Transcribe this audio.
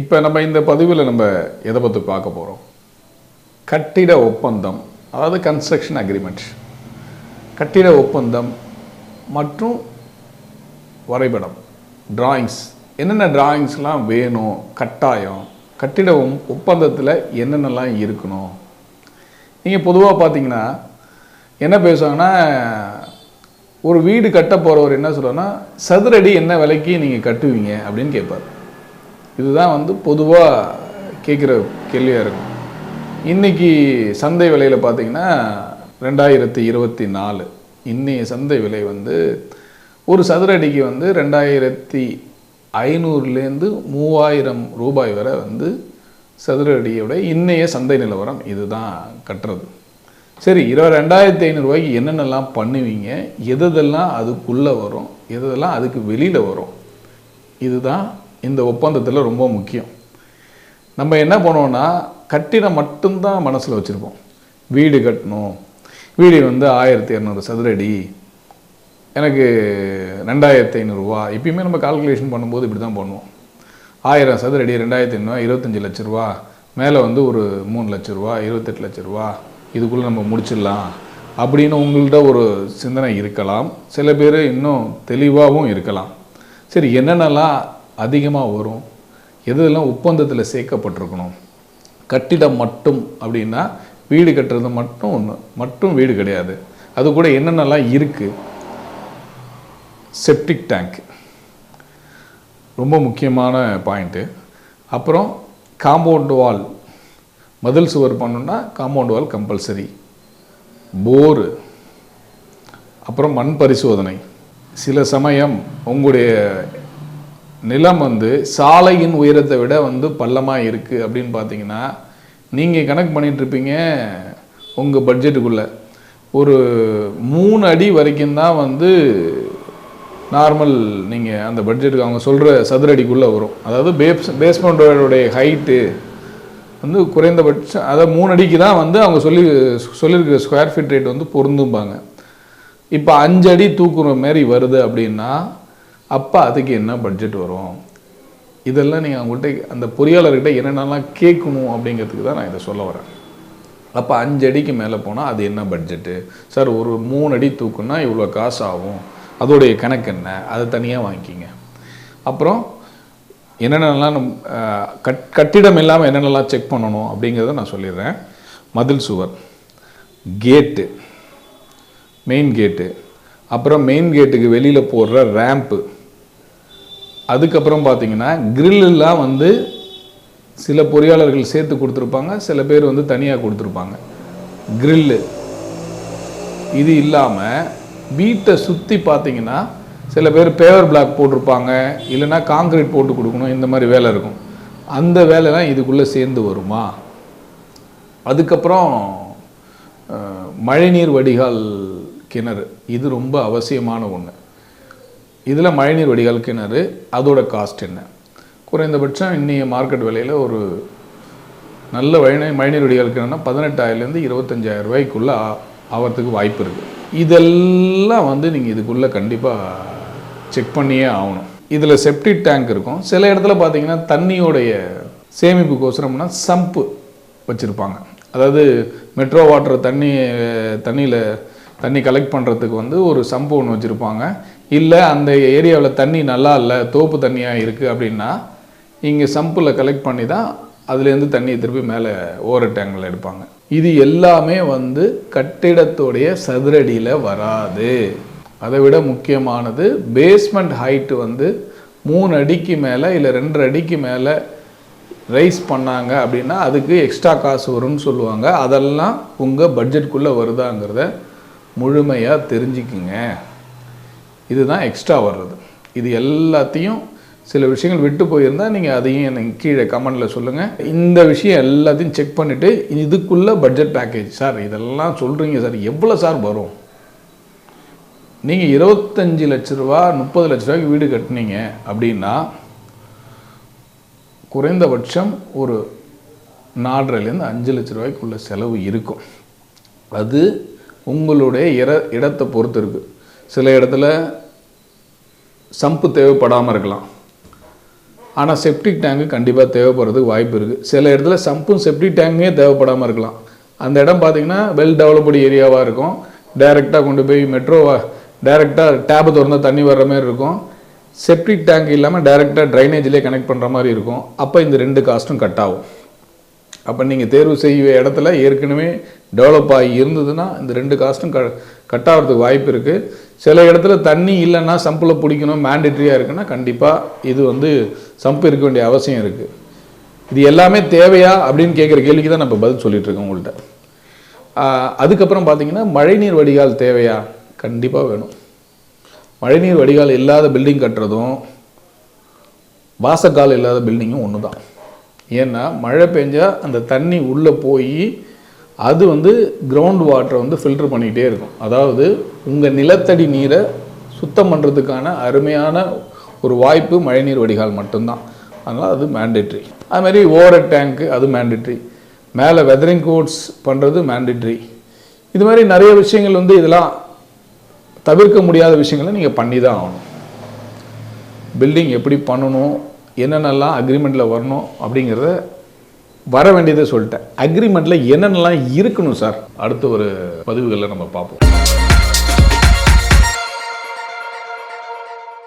இப்போ நம்ம இந்த பதிவில் நம்ம எதை பற்றி பார்க்க போகிறோம் கட்டிட ஒப்பந்தம் அதாவது கன்ஸ்ட்ரக்ஷன் அக்ரிமெண்ட் கட்டிட ஒப்பந்தம் மற்றும் வரைபடம் டிராயிங்ஸ் என்னென்ன டிராயிங்ஸ்லாம் வேணும்? கட்டாயம். கட்டிட ஒப்பந்தத்தில் என்னென்னலாம் இருக்கணும்? நீங்கள் பொதுவாக பார்த்தீங்கன்னா என்ன பேசுவாங்கன்னா ஒரு வீடு கட்ட போகிறவர் என்ன சொல்லுவாங்கன்னா சதுரடி என்ன விலைக்கு நீங்கள் கட்டுவீங்க? அப்படின்னு கேட்பார். இதுதான் வந்து பொதுவாக கேட்குற கேள்வியாக இருக்கும் இன்னைக்கு சந்தை விலையில் பார்த்தீங்கன்னா ரெண்டாயிரத்தி இருபத்தி நாலு இன்றைய சந்தை விலை வந்து ஒரு சதுரடிக்கு வந்து ரெண்டாயிரத்தி ஐநூறுலேருந்து மூவாயிரம் ரூபாய் வரை வந்து சதுரடியோட இன்றைய சந்தை நிலவரம் இதுதான் கட்டுறது. சரி இருபது ரெண்டாயிரத்தி ஐநூறுரூவாய்க்கு என்னென்னலாம் பண்ணுவீங்க? எதெல்லாம் அதுக்குள்ளே வரும்? எதெல்லாம் அதுக்கு வெளியில் வரும்? இதுதான் இந்த ஒப்பந்தத்தில் ரொம்ப முக்கியம். நம்ம என்ன பண்ணுவோம்னா கட்டிடம் மட்டும்தான் மனசில் வச்சுருப்போம். வீடு கட்டணும். வீடு வந்து ஆயிரத்தி இரநூறு சதுரடி. எனக்கு ரெண்டாயிரத்தி ஐநூறுரூவா எப்பயுமே நம்ம கால்குலேஷன் பண்ணும்போது இப்படி தான் பண்ணுவோம். ஆயிரம் சதுரடி ரெண்டாயிரத்தி ஐநூறுவா இருபத்தஞ்சி லட்ச ரூபா. மேலே வந்து ஒரு மூணு லட்ச ரூபா இருபத்தெட்டு லட்ச ரூபா. இதுக்குள்ளே நம்ம முடிச்சிடலாம். அப்படின்னு உங்கள்கிட்ட ஒரு சிந்தனை இருக்கலாம். சில பேர் இன்னும் தெளிவாகவும் இருக்கலாம். சரி என்னென்னலாம் அதிகமாக வரும். எதெல்லாம் ஒப்பந்தத்தில் சேர்க்கப்பட்டிருக்கணும்? கட்டிடம் மட்டும் அப்படின்னா வீடு கட்டுறது மட்டும் ஒன்று மட்டும் வீடு கிடையாது. அது கூட என்னென்னலாம் இருக்குது செப்டிக் டேங்க் ரொம்ப முக்கியமான பாயிண்ட்டு அப்புறம் காம்பவுண்ட் வால் மதில் சுவர் பண்ணணுன்னா காம்பவுண்ட் வால் கம்பல்சரி போரு அப்புறம் மண் பரிசோதனை. சில சமயம் உங்களுடைய நிலம் வந்து சாலையின் உயரத்தை விட வந்து பள்ளமாக இருக்குது அப்படின்னு பார்த்தீங்கன்னா நீங்கள் கணக்கு பண்ணிகிட்ருப்பீங்க உங்கள் பட்ஜெட்டுக்குள்ளே ஒரு மூணு அடி வரைக்கும் தான் வந்து நார்மல் நீங்கள் அந்த பட்ஜெட்டுக்கு அவங்க சொல்கிற சதுரடிக்குள்ளே வரும். அதாவது பேஸ் பேஸ்மெண்ட்டோடைய ஹைட்டு வந்து குறைந்தபட்சம் அதாவது மூணு அடிக்கு தான் வந்து அவங்க சொல்லி சொல்லியிருக்கிற ஸ்கொயர் ஃபீட் ரேட் வந்து பொருந்தும்பாங்க. இப்போ அஞ்சு அடி தூக்குற மாதிரி வருது அப்படின்னா அப்போ அதுக்கு என்ன பட்ஜெட் வரும்? இதெல்லாம் நீங்கள் அவங்கள்ட்ட அந்த பொறியாளர்கிட்ட என்னென்னலாம் கேட்கணும் அப்படிங்கிறதுக்கு தான் நான் இதை சொல்ல வரேன். அப்போ அஞ்சு அடிக்கு மேலே போனால் அது என்ன பட்ஜெட்டு சார் ஒரு மூணு அடி தூக்குன்னா இவ்வளோ காசு ஆகும். அதோடைய கணக்கு என்ன? அதை தனியாக வாங்கிக்கிங்க. அப்புறம் என்னென்னலாம் நம் கட் கட்டிடம் இல்லாமல் என்னென்னலாம் செக் பண்ணணும் அப்படிங்கிறத நான் சொல்லிடுறேன். மதில் சுவர் கேட்டு மெயின் கேட்டு அப்புறம் மெயின் கேட்டுக்கு வெளியில் போடுற ரேம்ப்பு அதுக்கப்புறம் பார்த்தீங்கன்னா கிரில்லாம் வந்து சில பொறியாளர்கள் சேர்த்து கொடுத்துருப்பாங்க சில பேர் வந்து தனியாக கொடுத்துருப்பாங்க. கிரில்லு. இது இல்லாமல் வீட்டை சுற்றி பார்த்தீங்கன்னா சில பேர் பேவர் பிளாக் போட்டிருப்பாங்க இல்லைன்னா காங்கிரீட் போட்டு கொடுக்கணும் இந்த மாதிரி வேலை இருக்கும். அந்த வேலைலாம் இதுக்குள்ளே சேர்ந்து வருமா? அதுக்கப்புறம் மழைநீர் வடிகால் கிணறு. இது ரொம்ப அவசியமான ஒன்று இதில் மழைநீர் வடிகால் கிணறு அதோட காஸ்ட் என்ன? குறைந்தபட்சம் இன்றைய மார்க்கெட் விலையில் ஒரு நல்ல வழி மழைநீர் வடிகால் கிணறுனா பதினெட்டாயிரம்லேருந்து இருபத்தஞ்சாயிரம் ரூபாய்க்குள்ளே ஆகிறதுக்கு வாய்ப்பு இருக்குது இதெல்லாம் வந்து நீங்கள் இதுக்குள்ளே கண்டிப்பாக செக் பண்ணியே ஆகணும். இதில் செப்டிக் டேங்க் இருக்கும். சில இடத்துல பார்த்தீங்கன்னா தண்ணியோடைய சேமிப்புக்கோசரம்னா சம்பு வச்சுருப்பாங்க. அதாவது மெட்ரோ வாட்டர் தண்ணி தண்ணியில் தண்ணி கலெக்ட் பண்ணுறதுக்கு வந்து ஒரு சம்பு ஒன்று வச்சுருப்பாங்க. இல்லை அந்த ஏரியாவில் தண்ணி நல்லா இல்லை தோப்பு தண்ணியாக இருக்குது அப்படின்னா இங்கே சம்பில் கலெக்ட் பண்ணி தான் அதுலேருந்து தண்ணியை திருப்பி மேலே ஓர டேங்கில் எடுப்பாங்க. இது எல்லாமே வந்து கட்டிடத்துடைய சதுரடியில் வராது. அதை விட முக்கியமானது பேஸ்மெண்ட் ஹைட்டு வந்து மூணு அடிக்கு மேலே இல்லை ரெண்டரை அடிக்கு மேலே ரைஸ் பண்ணாங்க அப்படின்னா அதுக்கு எக்ஸ்ட்ரா காசு வரும்னு சொல்லுவாங்க. அதெல்லாம் உங்கள் பட்ஜெட்குள்ளே வருதாங்கிறத முழுமையாக தெரிஞ்சுக்குங்க. இதுதான் எக்ஸ்ட்ரா வர்றது. இது எல்லாத்தையும் சில விஷயங்கள் விட்டு போயிருந்தா நீங்கள் அதையும் எனக்கு கீழே கமெண்டில் சொல்லுங்கள் இந்த விஷயம் எல்லாத்தையும் செக் பண்ணிவிட்டு இதுக்குள்ளே பட்ஜெட் பேக்கேஜ் சார் இதெல்லாம் சொல்கிறீங்க சார். எவ்வளோ சார் வரும்? நீங்கள் இருபத்தஞ்சி லட்ச ரூபா முப்பது லட்ச ரூபாய்க்கு வீடு கட்டுனீங்க அப்படின்னா குறைந்தபட்சம் ஒரு நாலரைலேருந்து அஞ்சு லட்ச ரூபாய்க்குள்ள செலவு இருக்கும். அது உங்களுடைய இட இடத்தை பொறுத்து இருக்குது சில இடத்துல சம்பு தேவைப்படாமல் இருக்கலாம். ஆனால் செப்டிக் டேங்கு கண்டிப்பாக தேவைப்படுறதுக்கு வாய்ப்பு இருக்குது சில இடத்துல சம்பும் செப்டிக் டேங்கே தேவைப்படாமல் இருக்கலாம். அந்த இடம் பார்த்திங்கன்னா வெல் டெவலப்டு ஏரியாவாக இருக்கும். டைரெக்டாக கொண்டு போய் மெட்ரோவா டைரெக்டாக டேப் திறந்தால் தண்ணி வர்ற மாதிரி இருக்கும். செப்டிக் டேங்க் இல்லாமல் டைரெக்டாக ட்ரைனேஜ்லேயே கனெக்ட் பண்ணுற மாதிரி இருக்கும். அப்போ இந்த ரெண்டு காஸ்ட்டும் கட் ஆகும். அப்போ நீங்கள் தேர்வு செய்ய இடத்துல ஏற்கனவே டெவலப் ஆகி இருந்ததுன்னா இந்த ரெண்டு காஸ்ட்டும் க கட் ஆகிறதுக்கு வாய்ப்பு இருக்குது சில இடத்துல தண்ணி இல்லைன்னா சம்பில் பிடிக்கணும் மேண்டேட்ரியாக இருக்குன்னா கண்டிப்பாக இது வந்து சம்பு இருக்க வேண்டிய அவசியம் இருக்குது இது எல்லாமே தேவையா அப்படின்னு கேட்குற கேள்விக்கு தான் நான் இப்போ பதில் சொல்லிட்டு உங்கள்கிட்ட அதுக்கப்புறம் பார்த்தீங்கன்னா மழைநீர் வடிகால் தேவையா? கண்டிப்பாக வேணும். மழைநீர் வடிகால் இல்லாத பில்டிங் கட்டுறதும் வாசக்கால் இல்லாத பில்டிங்கும் ஒன்று தான் ஏன்னா மழை பெஞ்சால் அந்த தண்ணி உள்ளே போய் அது வந்து கிரவுண்ட் வாட்டரை வந்து ஃபில்டர் பண்ணிகிட்டே இருக்கும். அதாவது உங்கள் நிலத்தடி நீரை சுத்தம் பண்ணுறதுக்கான அருமையான ஒரு வாய்ப்பு மழைநீர் வடிகால் மட்டும்தான். அதனால் அது மேண்டேட்ரி அது மாதிரி ஓவர் டேங்க்கு அது மேண்டேட்ரி மேலே வெதரிங் கோட்ஸ் பண்ணுறது மேண்டேட்ரி இது மாதிரி நிறைய விஷயங்கள் வந்து இதெல்லாம் தவிர்க்க முடியாத விஷயங்களை நீங்கள் பண்ணி தான் ஆகணும். பில்டிங் எப்படி பண்ணணும் என்னென்னலாம் அக்ரிமெண்ட்டில் வரணும் அப்படிங்கிறத வர வேண்டியதை சொல்லிட்டேன். அக்ரிமெண்ட்டில் என்னென்னலாம் இருக்கணும் சார் அடுத்த ஒரு பதிவுகளில் நம்ம பார்ப்போம்.